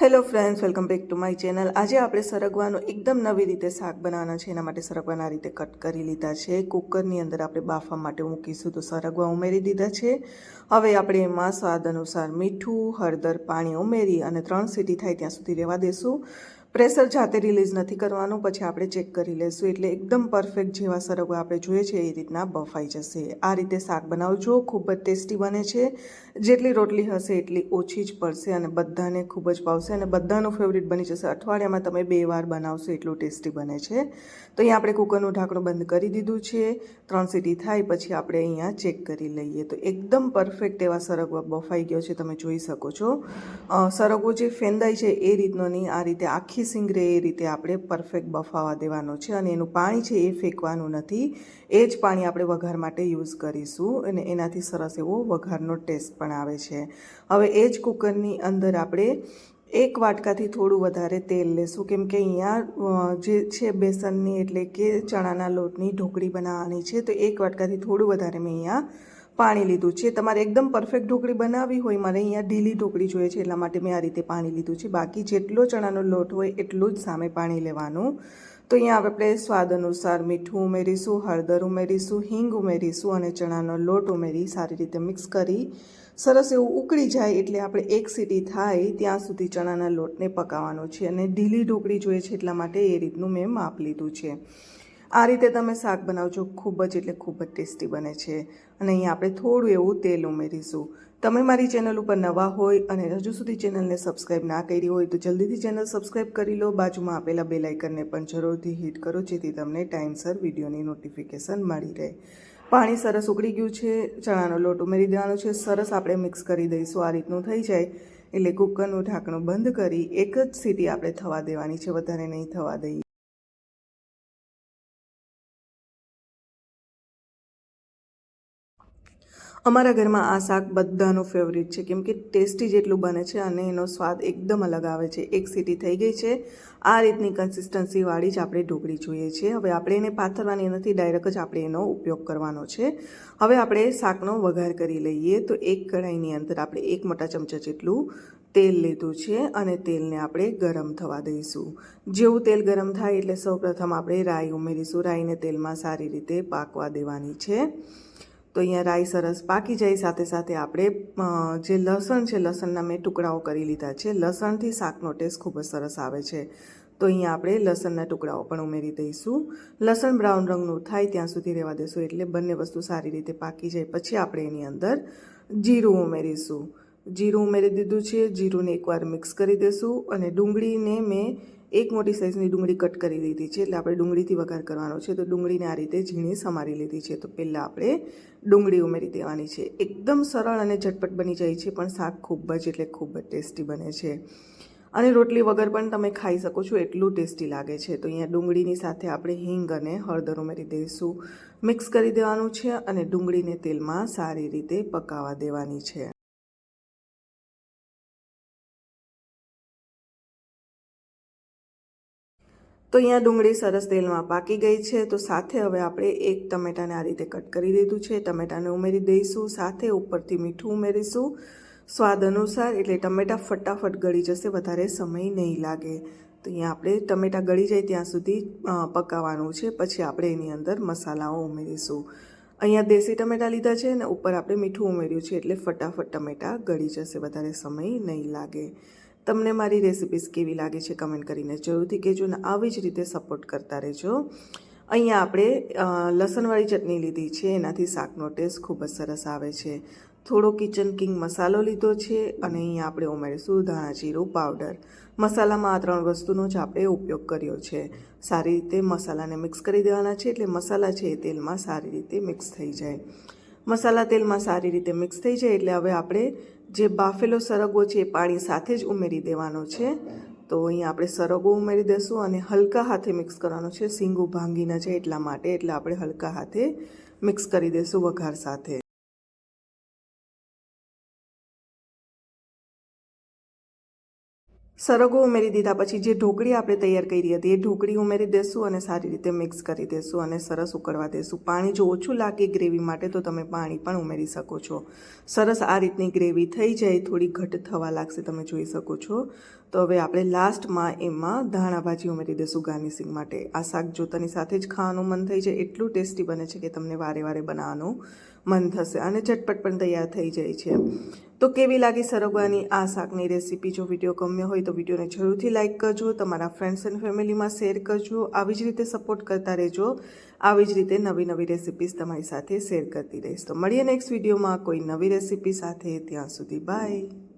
Hello friends welcome back to my channel આજે આપણે સરગવાનું એકદમ નવી રીતે શાક બનાવવાના છે. એના માટે સરગવાના રીતે કટ કરી લીધા છે. કુકરની અંદર આપણે બાફવા માટે મૂકીશું તો સરગવા ઉમેરી દીધા છે. હવે આપણે એમાં સ્વાદ અનુસાર મીઠું, હળદર, પાણી ઉમેરી અને ત્રણ સીટી થાય ત્યાં સુધી રહેવા દેશું. પ્રેશર જાતે રિલીઝ નથી કરવાનું, પછી આપણે ચેક કરી લઈશું એટલે એકદમ પરફેક્ટ જેવા સરગવા આપણે જોઈએ છે, એ રીતના બફાઈ જશે. આ રીતે શાક બનાવજો, ખૂબ જ ટેસ્ટી બને છે. જેટલી રોટલી હશે એટલી ઓછી જ પડશે અને બધાને ખૂબ જ ભાવશે અને બધાનું ફેવરિટ બની જશે. અઠવાડિયામાં તમે બે વાર બનાવશો, એટલું ટેસ્ટી બને છે. તો અહીંયા આપણે કુકરનું ઢાંકણું બંધ કરી દીધું છે. ત્રણ સીટી થાય, પછી આપણે અહીંયા ચેક કરી લઈએ. તો એકદમ પરફેક્ટ એવા સરગવા બફાઈ ગયો છે, તમે જોઈ શકો છો. સરગવો જે ફેંદાય છે, એ રીતનો નહીં, આ રીતે આખી સિંગરે એ રીતે આપણે પરફેક્ટ બફાવા દેવાનો છે અને એનું પાણી છે એ ફેંકવાનું નથી. એ જ પાણી આપણે વઘાર માટે યુઝ કરીશું અને એનાથી સરસ એવો વઘારનો ટેસ્ટ પણ આવે છે. હવે એ જ કુકરની અંદર આપણે એક વાટકાથી થોડું વધારે તેલ લેશું. કેમ કે અહીંયા જે છે બેસનની એટલે કે ચણાના લોટની ઢોકળી બનાવવાની છે, તો એક વાટકાથી થોડું વધારે મેં અહીંયા પાણી લીધું છે. તમારે એકદમ પરફેક્ટ ઢોકળી બનાવવી હોય, મારે અહીંયા ઢીલી ઢોકળી જોઈએ છે, એટલા માટે મેં આ રીતે પાણી લીધું છે. બાકી જેટલો ચણાનો લોટ હોય, એટલું જ સામે પાણી લેવાનું. તો અહીંયા આપણે સ્વાદ અનુસાર મીઠું ઉમેરીશું, હળદર ઉમેરીશું, હિંગ ઉમેરીશું અને ચણાનો લોટ ઉમેરી સારી રીતે મિક્સ કરી સરસ એવું ઉકળી જાય એટલે આપણે એક સીટી થાય ત્યાં સુધી ચણાના લોટને પકાવવાનો છે. અને ઢીલી ઢોકળી જોઈએ છે એટલા માટે એ રીતનું મેં માપ લીધું છે. આ રીતે તમે શાક બનાવજો. ખૂબ જ એટલે ખૂબ જ ટેસ્ટી બને છે. અને અહીંયા આપણે થોડું એવું તેલ ઉમેરીશું. તમે મારી ચેનલ ઉપર નવા હોય અને હજુ સુધી ચેનલને સબસ્ક્રાઈબ ના કરી હોય તો જલ્દીથી ચેનલ સબસ્ક્રાઈબ કરી લો. બાજુમાં આપેલા બે લાઇકનને પણ જરૂરથી હિટ કરો જેથી તમને ટાઈમસર વિડીયોની નોટિફિકેશન મળી રહે. પાણી સરસ ઉકળી ગયું છે. ચણાનો લોટ ઉમેરી દેવાનો છે. સરસ આપણે મિક્સ કરી દઈશું. આ રીતનું થઈ જાય. એટલે કુકરનું ઢાંકણું બંધ કરી એક જ સીટી આપણે થવા દેવાની છે. વધારે નહીં થવા દઈએ. અમારા ઘરમાં આ શાક બધાનું ફેવરિટ છે. કેમ કે ટેસ્ટી જેટલું બને છે અને એનો સ્વાદ એકદમ અલગ આવે છે. એક સીટી થઈ ગઈ છે. આ રીતની કન્સિસ્ટન્સીવાળી જ આપણે ઢોકળી જોઈએ છે હવે આપણે એને પાથરવાની નથી ડાયરેક્ટ જ આપણે એનો ઉપયોગ કરવાનો છે. હવે આપણે શાકનો વઘાર કરી લઈએ. તો એક કઢાઈની અંદર આપણે એક મોટા ચમચા જેટલું તેલ લીધું છે અને તેલને આપણે ગરમ થવા દઈશું. જેવું તેલ ગરમ થાય એટલે સૌપ્રથમ આપણે રાઈ ઉમેરીશું. રાઈને તેલમાં સારી રીતે પાકવા દેવાની છે. તો અહીંયા રાઈ સરસ પાકી જાય. સાથે સાથે આપણે જે લસણ છે, લસણના મેં ટુકડાઓ કરી લીધા છે. લસણથી શાકનો ટેસ્ટ ખૂબ જ સરસ આવે છે. તો અહીંયા આપણે લસણના ટુકડાઓ પણ ઉમેરી દઈશું. લસણ બ્રાઉન રંગનું થાય ત્યાં સુધી રહેવા દઈશું એટલે બંને વસ્તુ સારી રીતે પાકી જાય. પછી આપણે એની અંદર જીરું ઉમેરીશું. જીરું ઉમેરી દીધું છે. જીરુંને એકવાર મિક્સ કરી દઈશું અને ડુંગળીને મેં એક મોટી સાઇઝની ડુંગળી કટ કરી દીધી છે, એટલે આપણે ડુંગળીથી વઘાર કરવાનો છે. તો ડુંગળીને આ રીતે ઝીણી સમારી લીધી છે. તો પહેલાં આપણે ડુંગળી ઉમેરી દેવાની છે. એકદમ સરળ અને ઝટપટ બની જાય છે, પણ શાક ખૂબ જ એટલે ખૂબ જ ટેસ્ટી બને છે. અને રોટલી વગર પણ તમે ખાઈ શકો છો, એટલું ટેસ્ટી લાગે છે. તો અહીંયા ડુંગળીની સાથે આપણે હિંગ અને હળદર ઉમેરી દઈશું. મિક્સ કરી દેવાનું છે અને ડુંગળીને તેલમાં સારી રીતે પકાવવા દેવાની છે. તો અહીંયા ડુંગળી સરસ તેલમાં પાકી ગઈ છે. તો સાથે હવે આપણે એક ટમેટાને આ રીતે કટ કરી દીધું છે. ટમેટાને ઉમેરી દઈશું. સાથે ઉપરથી મીઠું ઉમેરીશું. સ્વાદ અનુસાર, એટલે ટમેટા ફટાફટ ગળી જશે. વધારે સમય નહીં લાગે. તો અહીંયા આપણે ટમેટા ગળી જાય ત્યાં સુધી પકાવવાનું છે. પછી આપણે એની અંદર મસાલાઓ ઉમેરીશું. અહીંયા દેશી ટમેટા લીધા છે અને ઉપર આપણે મીઠું ઉમેર્યું છે. એટલે ફટાફટ ટમેટા ગળી જશે. વધારે સમય નહીં લાગે. તમને મારી રેસિપીસ કેવી લાગે છે કમેન્ટ કરીને જરૂરથી કહેજો ને આવી જ રીતે સપોર્ટ કરતા રહેજો. અહીંયા આપણે લસણવાળી ચટણી લીધી છે, એનાથી શાકનો ટેસ્ટ ખૂબ જ સરસ આવે છે. થોડો કિચન કિંગ મસાલો લીધો છે અને અહીંયા આપણે ઉમેરીશું ધાણા જીરું પાવડર મસાલામાં આ ત્રણ વસ્તુનો જ આપણે ઉપયોગ કર્યો છે. સારી રીતે મસાલાને મિક્સ કરી દેવાના છે એટલે મસાલા છે એ તેલમાં સારી રીતે મિક્સ થઈ જાય. મસાલા તેલમાં સારી રીતે મિક્સ થઈ જાય એટલે હવે આપણે જે બાફેલો સરગવો છે એ પાણી સાથે જ ઉમેરી દેવાનો છે. તો અહીંયા આપણે સરગવો ઉમેરી દઈશું અને હલકા હાથે મિક્સ કરવાનો છે. સીંગું ભાંગી ન જાય એટલા માટે એટલે આપણે હલકા હાથે મિક્સ કરી દઈશું વઘાર સાથે. સરગવો ઉમેરી દીધા પછી જે ઢોકળી આપણે તૈયાર કરી હતી, એ ઢોકળી ઉમેરી દેશું અને સારી રીતે મિક્સ કરી દેશું અને સરસ ઉકળવા દેશું. પાણી જો ઓછું લાગે ગ્રેવી માટે, તો તમે પાણી પણ ઉમેરી શકો છો. સરસ આ રીતની ગ્રેવી થઈ જાય, થોડી ઘટ થવા લાગશે, તમે જોઈ શકો છો. તો હવે આપણે લાસ્ટમાં એમાં ધાણા ભાજી ઉમેરી દેશું ગાર્નિશિંગ માટે. આ શાક જોતાની સાથે જ ખાવાનું મન થઈ જાય, એટલું ટેસ્ટી બને છે કે તમને વારે વારે બનાવવાનું મન થશે અને ઝટપટ પણ તૈયાર થઈ જાય છે. તો કેવી લાગી સરગવાની આ શાકની રેસીપી? જો વીડિયો ગમ્યો હોય તો વિડીયોને જરૂરથી લાઇક કરજો, તમારા ફ્રેન્ડ્સ એન્ડ ફેમિલીમાં શેર કરજો. આવી જ રીતે સપોર્ટ કરતા રહેજો. આવી જ રીતે નવી નવી રેસીપીઝ તમારી સાથે શેર કરતી રહીશ. તો મળીએ નેક્સ્ટ વિડીયોમાં કોઈ નવી રેસીપી સાથે. ત્યાં સુધી બાય.